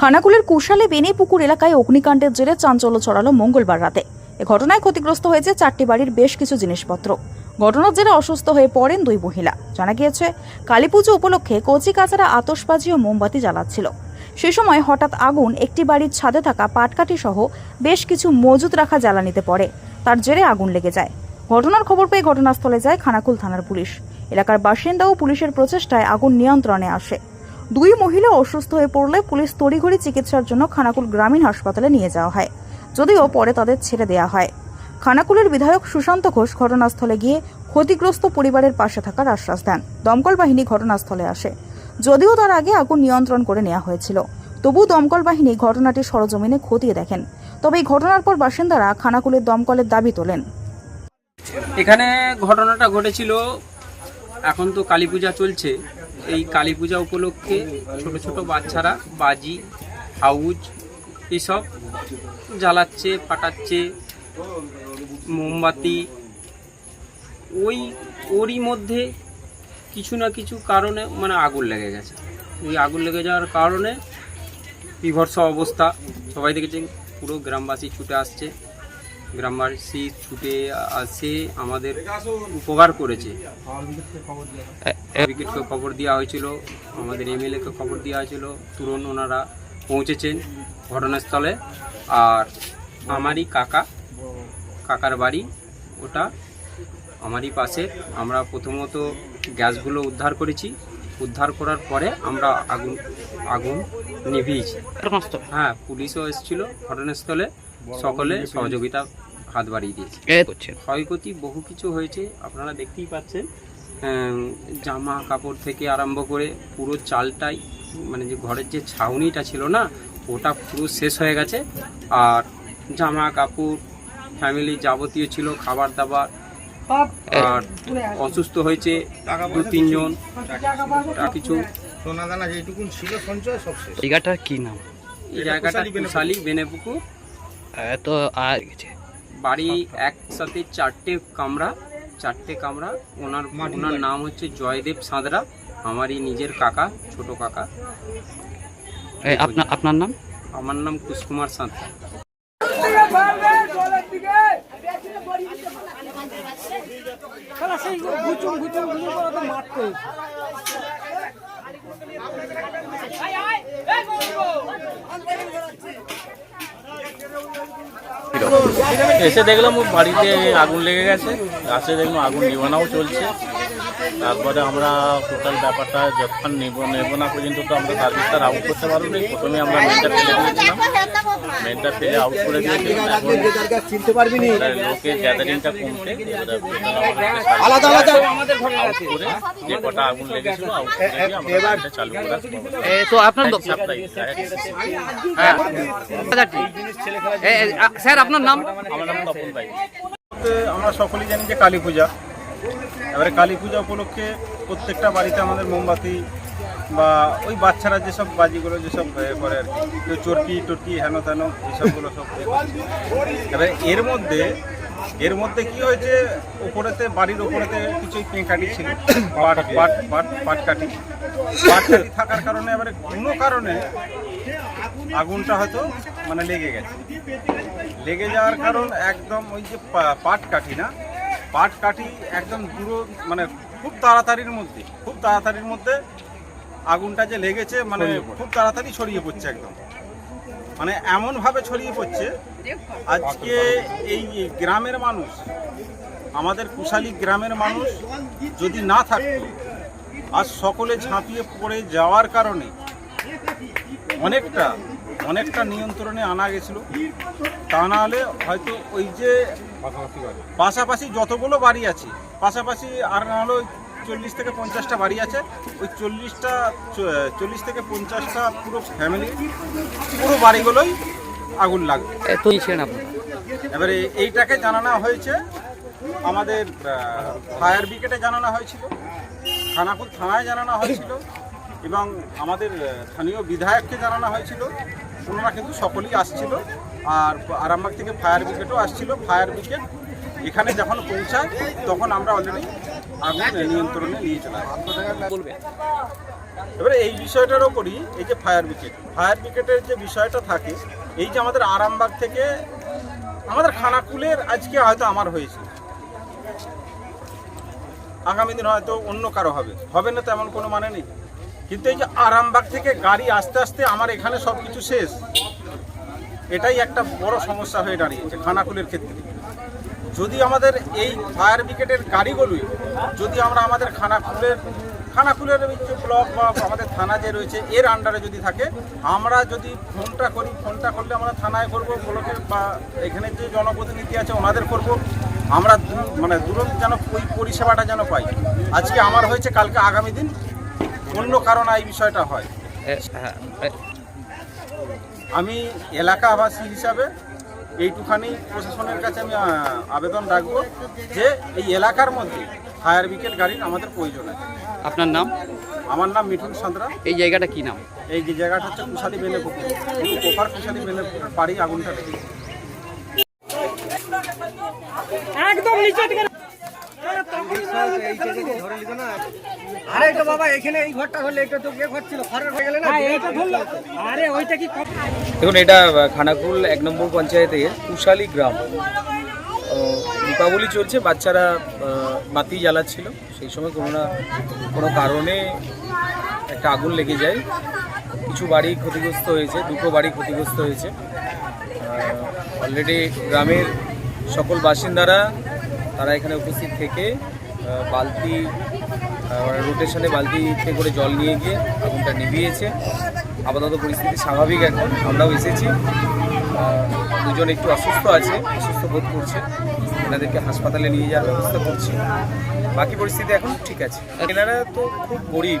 খানাকুলের কুশালে বেনেপুকুর এলাকায় অগ্নিকাণ্ডের জেরে চাঞ্চল্য ছড়ালো মঙ্গলবার রাতে। এ ঘটনায় ক্ষতিগ্রস্ত হয়েছে চারটি বাড়ির বেশ কিছু জিনিসপত্র। ঘটনার জেরে অসুস্থ হয়ে পড়েন দুই মহিলা। জানা গিয়েছে, কালীপুজো উপলক্ষে কচি কাচারা আতশবাজি ও মোমবাতি জ্বালাচ্ছিল। সে সময় হঠাৎ আগুন একটি বাড়ির ছাদে থাকা পাটকাঠি সহ বেশ কিছু মজুত রাখা জ্বালানিতে পড়ে। তার জেরে আগুন লেগে যায়। ঘটনার খবর পেয়ে ঘটনাস্থলে যায় খানাকুল থানার পুলিশ। এলাকার বাসিন্দা ও পুলিশের প্রচেষ্টায় আগুন নিয়ন্ত্রণে আসে। দুই মহিলা অসুস্থ হয়ে পড়লে পুলিশ তড়িঘড়ি চিকিৎসার জন্য খানাকুল গ্রামীণ হাসপাতালে নিয়ে যাওয়া হয়, যদিও পরে তাদের ছেড়ে দেওয়া হয়। খানাকুলের বিধায়ক সুশান্ত ঘোষ ঘটনাস্থলে গিয়ে ক্ষতিগ্রস্ত পরিবারের পাশে থাকার আশ্বাস দেন। দমকল বাহিনী ঘটনাস্থলে আসে। যদিও তার আগে আগুন নিয়ন্ত্রণ করে নেওয়া হয়েছিল, তবু দমকল বাহিনী ঘটনাটি সরজমিনে খতিয়ে দেখেন। তবে এই ঘটনার পর বাসিন্দারা খানাকুলের দমকলের দাবি তোলেন। এখানে ঘটনাটা ঘটেছিল এখন তো কালী পূজা চলছে। এই কালী পূজা উপলক্ষে ছোট ছোট বাচ্চারা বাজি, হাউজ এসব জ্বালাচ্ছে, ফাটাচ্ছে, মোমবাতি। ওই, ওরই মধ্যে কিছু না কিছু কারণে মানে আগুন লেগে গেছে। ওই আগুন লেগে যাওয়ার কারণে বিভৎস অবস্থা। সবাই দেখেছেন, পুরো গ্রামবাসী ছুটে আসছে। গ্রামবাসী ছুটে আসে আমাদের উপকার করেছে। ব্রিগেডকে খবর দেওয়া হয়েছিল আমাদের এমএলএকে খবর দেওয়া হয়েছিল তুরন্ত ওনারা পৌঁছেছেন ঘটনাস্থলে। আর আমারই কাকা কাকার বাড়ি ওটা আমারই পাশে। আমরা প্রথমত গ্যাসগুলো উদ্ধার করেছি। উদ্ধার করার পরে আমরা আগুন আগুন নিভিয়েছি। হ্যাঁ পুলিশও এসেছিল ঘটনাস্থলে। সকলে সহযোগিতা হাত বাড়িয়ে দিয়েছে। ক্ষয়ক্ষতি বহু কিছু হয়েছে আপনারা দেখতেই পাচ্ছেন। জামা কাপড় থেকে আরম্ভ করে পুরো চালটাই মানে যে ঘরের যে ছাউনিটা ছিল না ওটা পুরো শেষ হয়ে গেছে। আর জামা কাপড় ফ্যামিলি যাবতীয় ছিল খাবার দাবার আর অসুস্থ হয়েছে দু তিনজন কিছু। সোনা দানা যেটুকুন ছিল সঞ্চয় সব শেষ। জায়গাটার কি নাম? এই জায়গাটা বেনেপুকুর। এত আর গেছে। বাড়ি একসাথে চারটে কামরা চারটে কামরা। ওনার ওনার নাম হচ্ছে জয়দেব সাঁতরা আমারই নিজের কাকা ছোট কাকা। আপনার আপনার নাম? আমার নাম কুশকুমার সাঁতরা। এসে দেখলাম বাড়িতে আগুন লেগে গেছে আসে দেখলাম আগুন নিবানাও চলছে। তারপরে আমরা টোটাল ব্যাপারটা যতক্ষণ নেব নেব না পর্যন্ত তো আমরা সার্ভিসটা আউট করতে পারব না। প্রথমে আমরা মেনটা ফেলে দিয়েছিলাম। মেনটা ফেলে আউট করে দিয়েছিলাম। লোকের গ্যাদারিংটা কমতে আলাদা আলাদা। আউট করে যে কটা আগুন লেগেছিল আউট করে দিয়ে আমরা চালু করার এ, তো আপনার হ্যাঁ। স্যার আপনার নাম? আমার নাম তপন ভাই। আমরা সকলেই জানি যে কালী পূজা। এবারে কালী পূজা উপলক্ষে প্রত্যেকটা বাড়িতে আমাদের মোমবাতি বা ওই বাচ্চারা যেসব বাজিগুলো, যেসব করে আর কি। চরকি, টরকি, হেন তেন এইসবগুলো সব। এবারে এর মধ্যে এর মধ্যে কি হয়েছে, উপরেতে, বাড়ির উপরেতে কিছু পেঁকাটি ছিল পাট পাট পাট, পাটকাঠি। পাটকাঠি থাকার কারণে এবারে কোনো কারণে আগুনটা হয়তো মানে লেগে গেছে। লেগে যাওয়ার কারণ একদম ওই যে পাট কাঠি না? পাট কাঠি একদম পুরো মানে খুব তাড়াতাড়ির মধ্যে খুব তাড়াতাড়ির মধ্যে আগুনটা যে লেগেছে মানে খুব তাড়াতাড়ি ছড়িয়ে পড়ছে একদম। মানে এমনভাবে ছড়িয়ে পড়ছে আজকে এই গ্রামের মানুষ আমাদের কুশালী গ্রামের মানুষ যদি না থাকতো আজ সকলে ঝাঁপিয়ে পড়ে যাওয়ার কারণে অনেকটা অনেকটা নিয়ন্ত্রণে আনা গেছিল তা নাহলে হয়তো ওই যে পাশাপাশি যতগুলো বাড়ি আছে পাশাপাশি আর না হলো চল্লিশ থেকে পঞ্চাশটা বাড়ি আছে ওই চল্লিশটা চল্লিশ থেকে পঞ্চাশটা পুরো ফ্যামিলি পুরো বাড়িগুলোই আগুন লাগবে এবারে এইটাকে জানানো হয়েছে আমাদের ফায়ার ব্রিগেডে জানানো হয়েছিল খানাকুল থানায় জানানো হয়েছিল এবং আমাদের স্থানীয় বিধায়ককে জানানো হয়েছিল ওনারা কিন্তু সকলেই আসছিল। আর আরামবাগ থেকে ফায়ার ব্রিগেডও আসছিল, ফায়ার ব্রিগেড এখানে যখন পৌঁছায়, তখন আমরা অলরেডি আগুন নিয়ন্ত্রণে নিয়ে চলে আসে। এবারে এই বিষয়টার ওপরই এই যে ফায়ার ব্রিগেড। ফায়ার ব্রিগেডের যে বিষয়টা থাকে, এই যে আমাদের আরামবাগ থেকে, আমাদের খানাকুলের আজকে হয়তো আমার হয়েছে। আগামী দিন হয়তো অন্য কারও হবে। হবে না তেমন কোনো মানে নেই। কিন্তু এই যে আরামবাগ থেকে গাড়ি আস্তে আস্তে আমার এখানে সব কিছু শেষ। এটাই একটা বড় সমস্যা হয়ে দাঁড়িয়েছে খানাকুলের ক্ষেত্রে। যদি আমাদের এই ফায়ার ব্রিগেডের গাড়িগুলোই যদি আমরা আমাদের খানাকুলের খানাকুলের ব্লক বা আমাদের থানা যে রয়েছে এর আন্ডারে যদি থাকে আমরা যদি ফোনটা করি ফোনটা করলে আমরা থানায় করব ব্লকের বা এখানে যে জনপ্রতিনিধি আছে ওনাদের করব। আমরা মানে দূরন্ত যেন ওই পরিষেবাটা যেন পাই। আজকে আমার হয়েছে কালকে আগামী দিন অন্য কারণে এই বিষয়টা হয়। হ্যাঁ, আমি এলাকাবাসী হিসাবে এইটুখানি প্রশাসনের কাছে আমি আবেদন রাখব যে এই এলাকার মধ্যে ফায়ার ব্রিগেড গাড়ির আমাদের প্রয়োজন আছে। আপনার নাম? আমার নাম মিঠুন সাঁতরা। এই জায়গাটা কি নাম? এই যে জায়গাটা হচ্ছে কুশালী বেলেপুকুর এই কোপার কুশালী বেলেপুকুরের বাড়ি আগুনটা লেগেছে। আরে তো বাবা এখানে এই ঘরটা হলে এটা তো কে ঘর ছিল খরের হয়ে গেলে না? এইটা ধরলো। আরে ওইটা কি দেখুন এটা খানাকুল এক নম্বর পঞ্চায়েতের কুশালী গ্রাম। দীপাবলি চলছে বাচ্চারা বাতি জ্বালাচ্ছিল। সেই সময় কোনো না কোনো কারণে একটা আগুন লেগে যায়। কিছু বাড়ি ক্ষতিগ্রস্ত হয়েছে দুটো বাড়ি ক্ষতিগ্রস্ত হয়েছে। অলরেডি গ্রামের সকল বাসিন্দারা তারা এখানে উপস্থিত থেকে বালতি রোটেশনে বালতিতে করে জল নিয়ে গিয়ে আগুনটা নিভিয়েছে। আপাতত পরিস্থিতি স্বাভাবিক এখন, আমরাও এসেছি। দুজন একটু অসুস্থ আছে, অসুস্থ বোধ করছে। এনাদেরকে হাসপাতালে নিয়ে যাওয়ার ব্যবস্থা করছি। বাকি পরিস্থিতি এখন ঠিক আছে। এনারা তো খুব গরিব।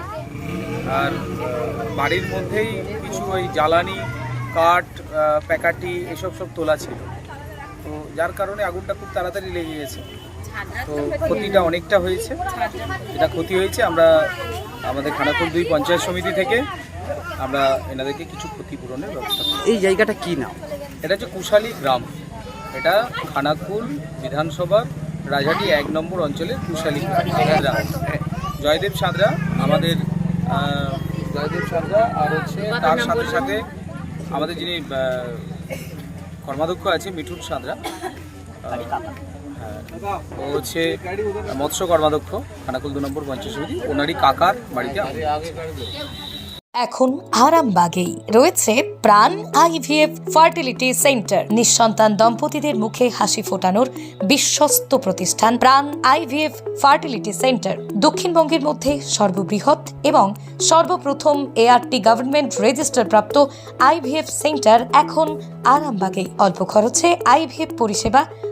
আর বাড়ির মধ্যেই কিছু ওই জ্বালানি, কাঠ প্যাকাটি, এসব সব তোলা ছিল। তো যার কারণে আগুনটা খুব তাড়াতাড়ি লেগে গেছে। তো ক্ষতিটা অনেকটা হয়েছে। এটা ক্ষতি হয়েছে। আমরা আমাদের খানাকুল দুই পঞ্চায়েত সমিতি থেকে আমরা এনাদেরকে কিছু ক্ষতিপূরণের ব্যবস্থা এই জায়গাটা কি নাম? এটা হচ্ছে কুশালী গ্রাম। এটা খানাকুল বিধানসভার রাজহাটি এক নম্বর অঞ্চলের কুশালী গ্রাম। জয়দেব সাঁতরা আমাদের জয়দেব সাঁতরা আর হচ্ছে তার সাথে সাথে আমাদের যিনি কর্মাধ্যক্ষ আছে মিঠুন সাঁতরা। ও হচ্ছে মৎস্য কর্মাধ্যক্ষ, খানাকুল দু নম্বর পঞ্চায়েত সমিতি। ওনারই কাকার বাড়িতে। এখন আরামবাগেই রয়েছে প্রাণ আইভিএফ ফার্টিলিটি সেন্টার। নিঃসন্তান দম্পতিদের মুখে হাসি ফোটানোর বিশ্বস্ত প্রতিষ্ঠান প্রাণ আইভিএফ ফার্টিলিটি সেন্টার। দক্ষিণবঙ্গের মধ্যে সর্ববৃহৎ এবং সর্বপ্রথম এআরটি গভর্নমেন্ট রেজিস্টার প্রাপ্ত আইভিএফ সেন্টার এখন আরামবাগেই। অল্প খরচে আইভিএফ পরিষেবা